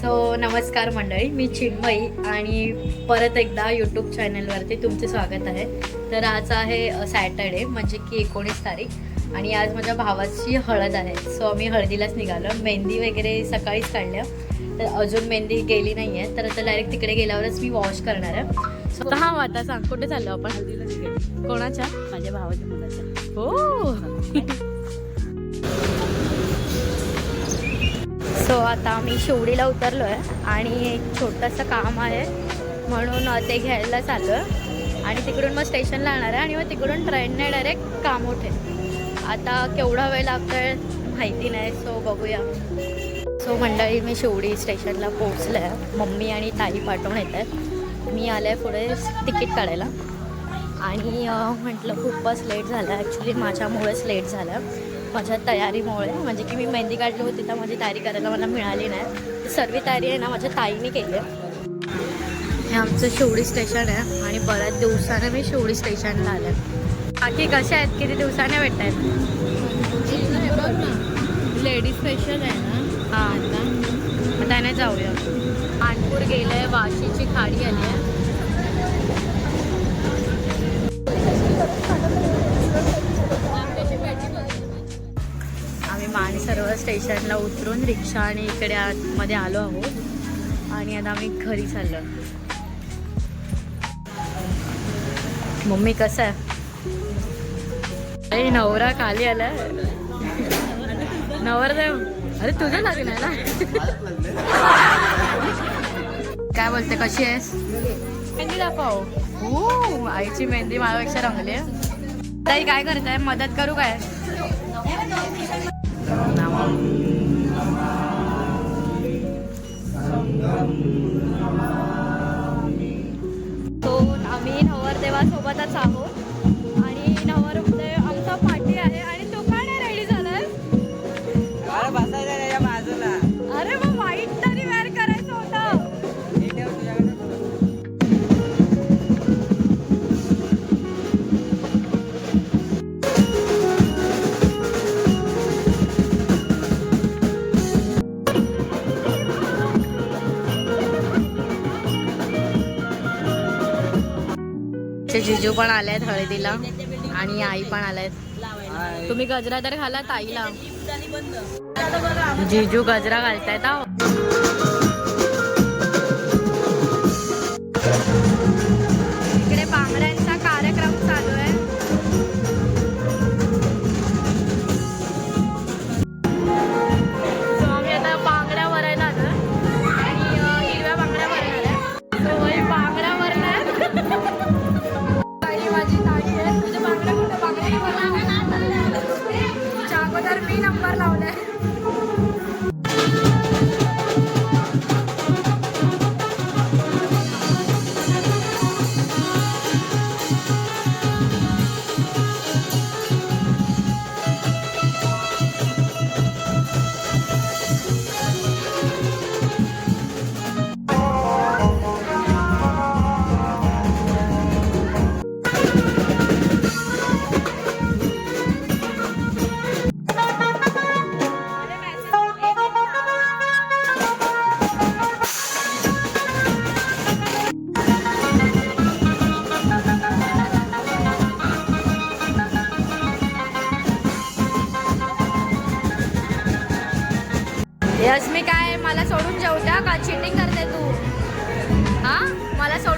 So नमस्कार मंडळी मी चिन्मयी आणि परत एकदा यूट्यूब चॅनलवरती तुमचे स्वागत आहे. तर आज आहे सॅटर्डे म्हणजे की एकोणीस तारीख आणि आज माझ्या भावाची हळद आहे. सो आम्ही हळदीलाच निघालो. मेहंदी वगैरे सकाळीच काढल्या. तर अजून मेहंदी गेली नाही आहे तर आता डायरेक्ट तिकडे गेल्यावरच मी वॉश करणार आहे. सो हा आता सांग. कुठे चाललो आपण? हळदीला कोणाच्या? माझ्या भावाच्या मुलाच्या. हो. सो आता आम्ही शिवडीला उतरलो आहे आणि एक छोटंसं काम आहे. म्हणून ते घ्यायला चालू आहे आणि तिकडून मग स्टेशनला येणार आहे आणि मग तिकडून ट्रेनने डायरेक्ट काम उठेल आता केवढा वेळ लागतोय माहिती नाही सो बघूया. सो मंडळी मी शिवडी स्टेशनला पोहोचलं आहे मम्मी आणि ताई पाठवून येत आहेत मी आले पुढे तिकीट काढायला. आणि म्हटलं खूपच लेट झालं. ॲक्च्युली माझ्यामुळेच लेट झालं. माझ्या तयारीमुळे. म्हणजे की मी मेहंदी काढली होती तर माझी तयारी करायला मला मिळाली नाही. सर्व तयारी आहे ना माझ्या ताईने केली आहे. हे आमचं शिवडी स्टेशन आहे आणि बऱ्याच दिवसाने मी शिवडी स्टेशनला आले. बाकी कसे आहेत? किती दिवसाने भेटत आहेत लेडीज स्पेशल आहे ना? हां मग त्याने जाऊया. कानपूर गेलं आहे वाशीची खाडी आली आहे. मानसरोवर स्टेशनला उतरून रिक्षा आणि इकडे आतमध्ये आलो आहोत. आणि आता आम्ही घरी चाललो मम्मी कसं आहे? अरे नवरा खाली आला नवरदेव अरे तुझं आहे ना? काय बोलते कशी आहेस? मेहंदी दाखव. हो आईची मेहंदी माझ्यापेक्षा रंगली आहे. ताई काय करताय? मदत करू काय? आम्ही नवरदेवासोबतच आहोत. आणि नवर जिजू पण आले आहेत हळदीला आणि आई पण आल्यात. तुम्ही गजरा तर घाला ताईला. जिजू गजरा घालतायत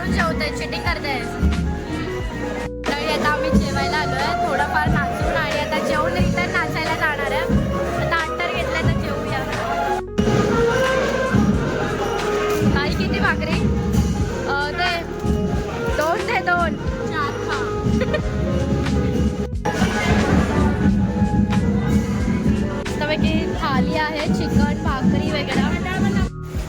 सोडून जेवते चिटिंग करते. तरी आता आम्ही जेवायला आलोय थोडंफार नाचून आणि आता जेवून रिटर्न नाचायला जाणार आहे. आता घेतलंय तर जेवूया. काही किती भाकरी? अं, ते दोन ते दोन. चार थाली आहे चिकन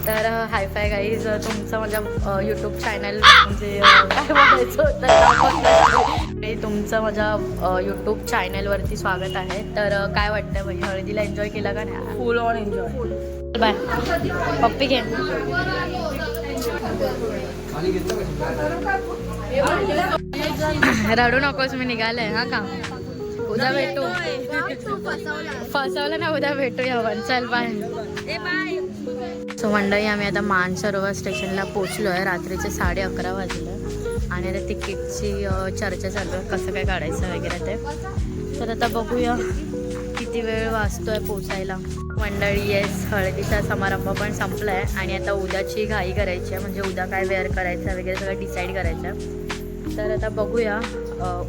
तर हाय फाय गाईज तुमचं माझ्या यूट्यूब चॅनल म्हणजे काय बोलायचं होतं तुमचं माझ्या यूट्यूब चॅनलवरती स्वागत आहे. तर काय वाटतं म्हणजे हळदीला एन्जॉय केला का नाही? Full on enjoy bye. पप्पी घे. रडू नकोस मी निघाले हा का? उद्या भेटू. फसवलं. ना उद्या भेटूया पण चल बाय सो मंडळी आम्ही आता मानसरोवर स्टेशनला पोचलो आहे रात्रीचे साडे अकरा वाजले. आणि आता तिकीटची चर्चा चालू आहे. कसं काय काढायचं वगैरे ते. तर आता बघूया किती वेळ वाचतोय पोचायला मंडळी येस हळदीचा समारंभ पण संपला आहे आणि आता उद्याची घाई करायची आहे. म्हणजे उद्या काय वेअर करायचं वगैरे सगळं डिसाईड करायचं आहे. तर आता बघूया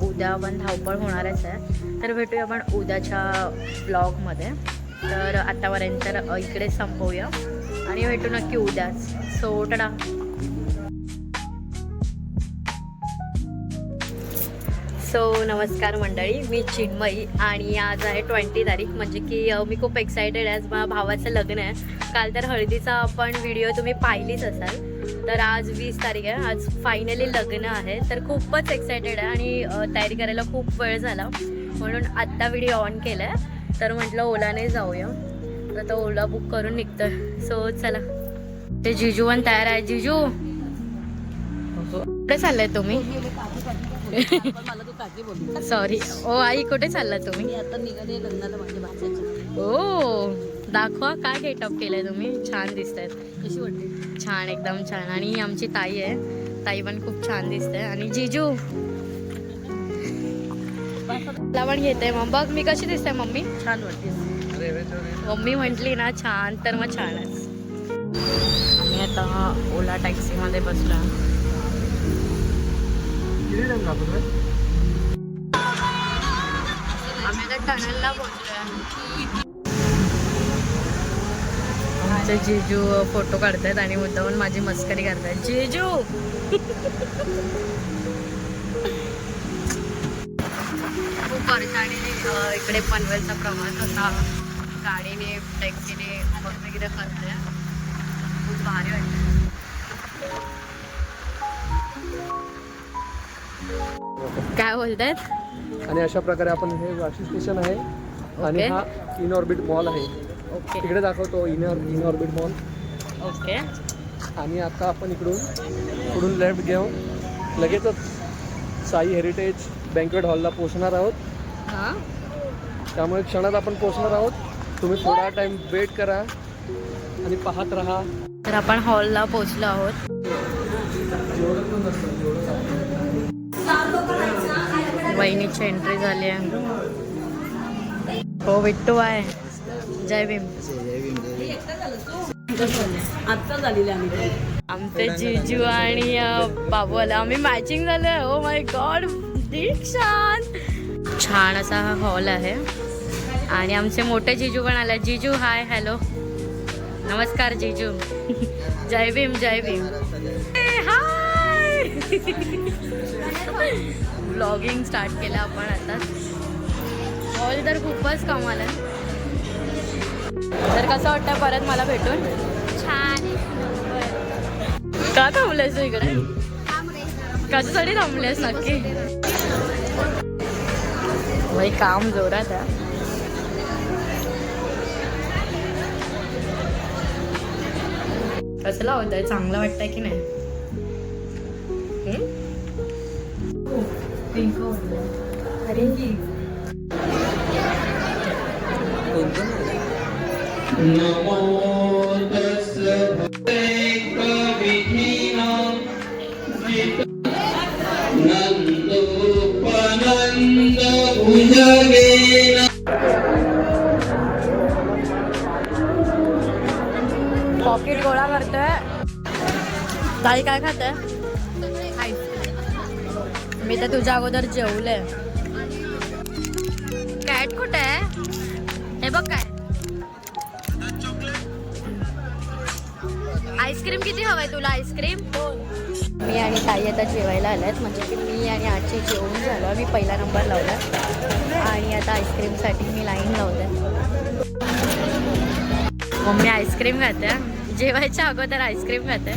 उद्या पण धावपळ होणारच आहे. तर भेटूया आपण उद्याच्या ब्लॉगमध्ये तर आतापर्यंत इकडे संपवूया. आणि भेटू नक्की उद्याच. सो टडा सो नमस्कार मंडळी मी चिन्मयी आणि आज आहे ट्वेंटी तारीख. म्हणजे की मी खूप एक्सायटेड आहे. आज माझ्या भावाचं लग्न आहे. काल तर हळदीचा पण व्हिडिओ तुम्ही पाहिलीच असाल. तर आज वीस तारीख आहे. आज फायनली लग्न आहे. तर खूपच एक्सायटेड आहे आणि तयारी करायला खूप वेळ झाला. म्हणून आत्ता व्हिडिओ ऑन केला आहे तर म्हटलं ओलाने जाऊया. आता ओला बुक करून निघतं सो चला. ते जिजू पण तयार आहे. जिजू कुठे चाललाय तुम्ही? सॉरी ओ आई कुठे चालला तुम्ही? आता ओ दाखवा काय गेटअप केलंय तुम्ही. छान दिसत आहेत कशी वाटते छान एकदम छान. आणि आमची ताई आहे. ताई पण खूप छान दिसते आणि जिजू? मला पण घेते. मग बघ मी कशी दिसते मम्मी? छान वाटते. मम्मी म्हटली ना छान तर मग छानच आम्ही आता ओला टॅक्सीमध्ये बसलो. आम्ही आता टनलला पोहोचलोय. आमचे जिजू फोटो काढतायत आणि मुद्दामून माझी मस्करी करतायत. जिजू! खूप वर्षाने इकडे पनवेलचा प्रवास होता. गाडीने टॅक्सीने वगैरे करते खूप भारी वाटतं काय बोलतायत? आणि अशा प्रकारे आपण हे वाशी स्टेशन आहे आणि. हा इन ऑर्बिट मॉल आहे. ओके तिकडे दाखवतो in in orbit mall okay आणि आता आपण इकडून इकडून लेफ्ट घेऊन लगेचच साई हेरिटेज बँकवेट हॉलला पोहोचणार आहोत. हां. त्यामुळे क्षणात आपण पोहोचणार आहोत. तुम्ही थोडा टाइम वेट करा आणि पाहत राहा. तर आपण हॉलला पोहोचलो आहोत. वहिनीची एंट्री झाली आहे. हो विट्टू आहे. जय भीम. आत्ता झालेले आम्ही. आमचे जिजू आणि बाबू आला आम्ही मॅचिंग झालोय. हो माय गॉड छान छान असा हा हॉल आहे. आणि आमचे मोठे जिजू पण आले. जिजू हाय हॅलो नमस्कार जिजू. जय भीम जय भीम. हाय ब्लॉगिंग स्टार्ट केलं आपण आता. हॉल तर खूपच कमाल आहे. तर कसं वाटतं परत मला भेटून? छान का थांबलेस तू इकडे? कशासाठी थांबलेस नक्की. भाई काम जोरात आहे. कसं लावत आहे चांगलं वाटतंय की नाही? अरे पॉकेट गोळा करतोय. ताई काय खात मी तर तुझ्या अगोदर जेवले. कॅट कुठे? आहे हे बघ काय. आईस्क्रीम किती हवंय तुला आईस्क्रीम? मी आणि ताई आता जेवायला आल्यात म्हणजे की मी आणि आजी जेवून झालो. मी पहिला नंबर लावला. आणि आता आईस्क्रीमसाठी मी लाईन लावते. मम्मी आईस्क्रीम खाते. जेवायच्या अगोदर आईस्क्रीम खाते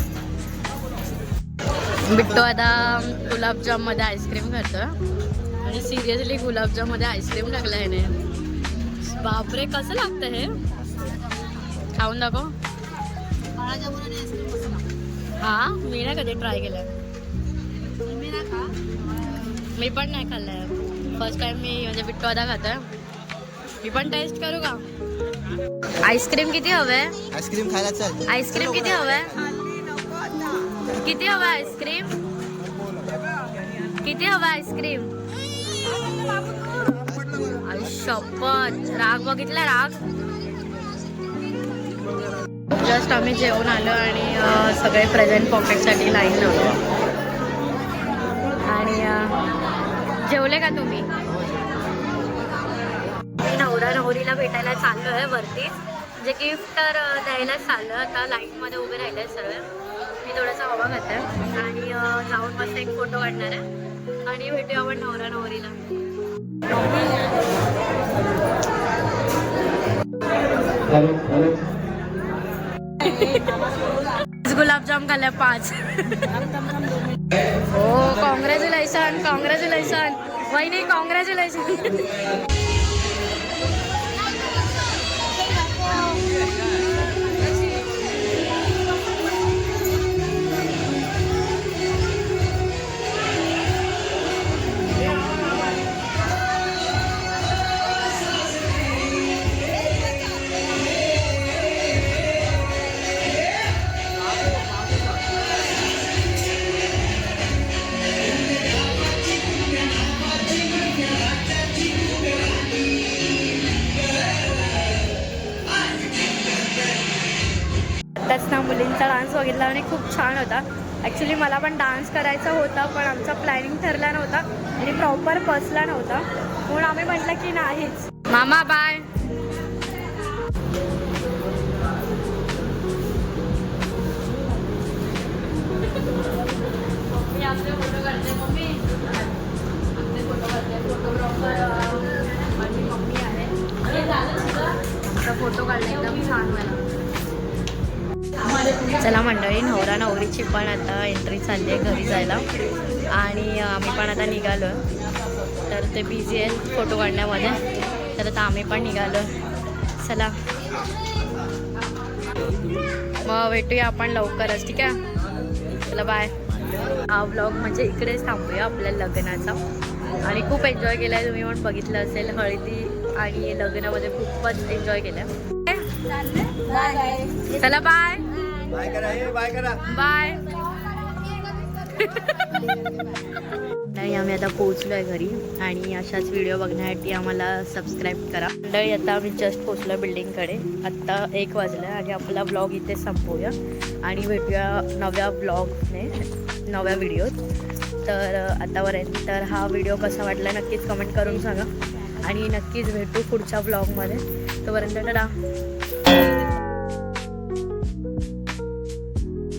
बिट्टो आता गुलाबजाममध्ये आईस्क्रीम खातो आणि सिरियसली गुलाबजाममध्ये आईस्क्रीम टाकलं आहे ना बापरे कसं लागतं हे? खाऊन दाखव. हा मी नाही कधी ट्राय केलं मी पण नाही खाल्लंय. फर्स्ट टाइम मी म्हणजे बिट्टो आता खातोय. मी पण टेस्ट करू का? आईस्क्रीम किती हवंय? आईस्क्रीम खायला चल. आईस्क्रीम किती हवंय? किती हवं आईस्क्रीम? किती हवं आईस्क्रीम? शपथ. राग बघितला राग? जस्ट आम्ही जेवण आलो आणि सगळे प्रेझेंट पॉकेटसाठी लाईन लावलो आणि जेवले का तुम्ही? नवरा नवरीला भेटायला चाललो आहे वरती जे गिफ्ट तर द्यायलाच चाललो आता लाईनमध्ये उभे राहिले सर्व मी थोडासा हवा खाते आणि जाऊन मस्त एक फोटो काढणार आहे. आणि भेटूया आपण नवरा नवरीला. गुलाबजाम खाल्ल्या पाच. हो कॉंग्रॅच्युलेशन कॉंग्रॅच्युलेशन वहिनी कॉंग्रॅच्युलेशन बघितला आणि खूप छान होता. ॲक्च्युली मला पण डान्स करायचा होता पण आमचा प्लॅनिंग ठरला नव्हता आणि प्रॉपर बसला नव्हता. म्हणून आम्ही म्हटलं की नाहीच. मामा बाय मी आपले फोटो काढते मम्मी. आपले फोटो काढते फोटोग्राफर माझी मम्मी आहे. झालं तुझं? आमचा फोटो काढला एकदम छान मला चला मंडळी नवरा नवरीची पण आता एंट्री चालली आहे घरी जायला. आणि आम्ही पण आता निघालो तर ते बिझी आहेत फोटो काढण्यामध्ये. तर आता आम्ही पण निघालो चला. मग भेटूया आपण लवकरच ठीक आहे? चला बाय हा ब्लॉग म्हणजे इकडेच थांबूया आपल्या लग्नाचा. आणि खूप एन्जॉय केला आहे तुम्ही पण बघितलं असेल हळदी आणि लग्नामध्ये खूपच एन्जॉय केलं चला बाय बाय करा हे बाय करा. बाय. नाही आम्ही आता पोहोचलोय घरी आणि अशाच व्हिडिओ बघण्यासाठी आम्हाला सबस्क्राईब करा. मंडळी आता आम्ही जस्ट पोहोचलो बिल्डिंगकडे आत्ता एक वाजलं आणि आपला ब्लॉग इथे संपवूया आणि भेटूया नव्या ब्लॉगने नव्या व्हिडिओत तर आतापर्यंत तर हा व्हिडिओ कसा वाटला नक्कीच कमेंट करून सांगा. आणि नक्कीच भेटू पुढच्या ब्लॉगमध्ये तोपर्यंत टाटा.